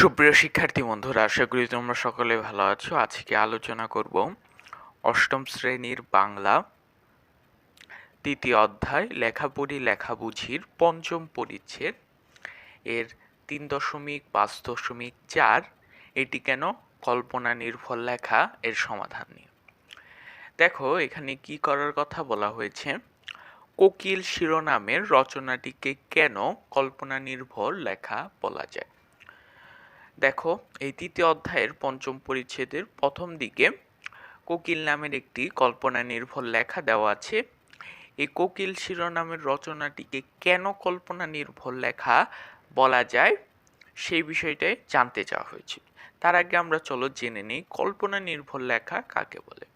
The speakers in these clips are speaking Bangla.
সুপ্রিয় শিক্ষার্থী বন্ধুরা, আশা করি তোমরা সকলে ভালো আছো। আজকে আলোচনা করব অষ্টম শ্রেণির বাংলা তৃতীয় অধ্যায় লেখা পড়ি লেখা বুঝির পঞ্চম পরিচ্ছেদ। এর তিন দশমিক পাঁচ দশমিক চার, এটি কেন কল্পনা নির্ভর লেখা? এর সমাধান নিয়ে। দেখো, এখানে কি করার কথা বলা হয়েছে? কোকিল শিরোনামের রচনাটিকে কেন কল্পনা নির্ভর লেখা বলা যায়? দেখো, এই তৃতীয় অধ্যায়ের পঞ্চম পরিচ্ছেদের প্রথম দিকে কোকিল নামের একটি কল্পনা নির্ভর লেখা দেওয়া আছে। এই কোকিল শিরোনামের রচনাটিকে কেন কল্পনা নির্ভর লেখা বলা যায়, সেই বিষয়টাই জানতে চাওয়া হয়েছে। তার আগে আমরা চলো জেনে নিই কল্পনা নির্ভর লেখা কাকে বলে।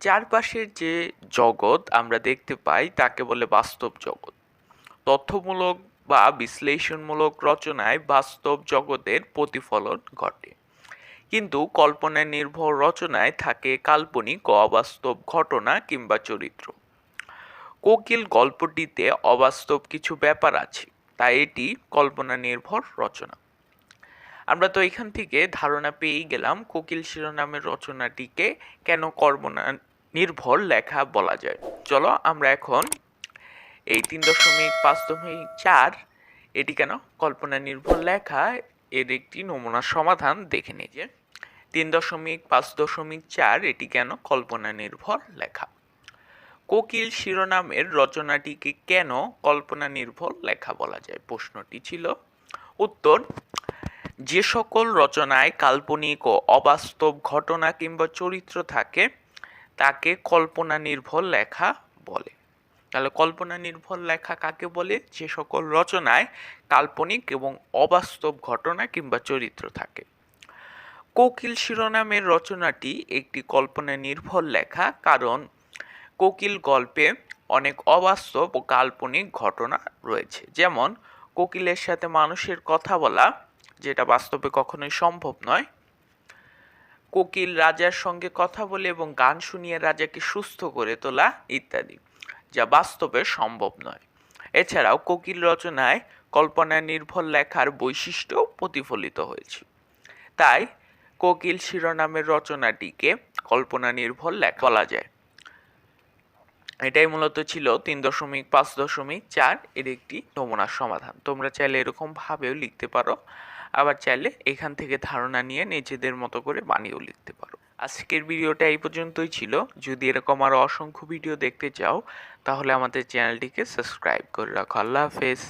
চারপাশের যে জগৎ আমরা দেখতে পাই তাকে বলে বাস্তব জগৎ। তথ্যমূলক বা বিশ্লেষণমূলক রচনায় বাস্তব জগতের প্রতিফলন ঘটে। কিন্তু কল্পনা নির্ভর রচনায় থাকে কাল্পনিক অবাস্তব ঘটনা কিংবা চরিত্র। কোকিল গল্পটিতে অবাস্তব কিছু ব্যাপার আছে, তাই এটি কল্পনা নির্ভর রচনা। আমরা তো এখান থেকে ধারণা পেয়েই গেলাম কোকিল শিরোনামের রচনাটিকে কেন কল্পনা নির্ভর লেখা বলা যায়। চলো আমরা এখন এই তিন দশমিক পাঁচ দশমিক চার এটি কেন? কল্পনা নির্ভর লেখা, এর একটি নমুনা সমাধান দেখে নিই যে তিন দশমিক পাঁচ দশমিক চার, এটি কেন? কল্পনা নির্ভর লেখা। কোকিল শিরোনামের রচনাটিকে কেন কল্পনা নির্ভর লেখা বলা যায়? প্রশ্নটি ছিল, উত্তর, যে সকল রচনায় কাল্পনিক ও অবাস্তব ঘটনা কিংবা চরিত্র থাকে, তাকে কল্পনা নির্ভর লেখা বলে। তাহলে কল্পনা নির্ভর লেখা কাকে বলে? যে সকল রচনায় কাল্পনিক এবং অবাস্তব ঘটনা কিংবা চরিত্র থাকে। কোকিল শিরোনামের রচনাটি একটি কল্পনা নির্ভর লেখা কারণ কোকিল গল্পে অনেক অবাস্তব ও কাল্পনিক ঘটনা রয়েছে। যেমন, কোকিলের সাথে মানুষের কথা বলা, যেটা বাস্তবে কখনোই সম্ভব নয়। কোকিল রাজার সঙ্গে কথা বলে এবং গান শুনিয়ে রাজাকে সুস্থ করে তোলা ইত্যাদি। যা বাস্তবে সম্ভব নয়। এছাড়াও কোকিল রচনায় কল্পনা নির্ভর লেখার বৈশিষ্ট্য প্রতিফলিত হয়েছে। তাই কোকিল শিরোনামের রচনাটিকে কল্পনা নির্ভর লেখা বলা যায়। এটাই মূলত ছিল তিন দশমিক পাঁচ দশমিক চার এর একটি নমুনার সমাধান। তোমরা চাইলে এরকম ভাবেও লিখতে পারো। আবার চাইলে এখান থেকে ধারণা নিয়ে নিজেদের মতো করে বানিয়েও লিখতে পারো আজকের ভিডিওটা এই পর্যন্তই ছিল। যদি এরকম আরও অসংখ্য ভিডিও দেখতে চাও, তাহলে আমাদের চ্যানেলটিকে সাবস্ক্রাইব করে রাখো। আল্লাহ হাফেজ।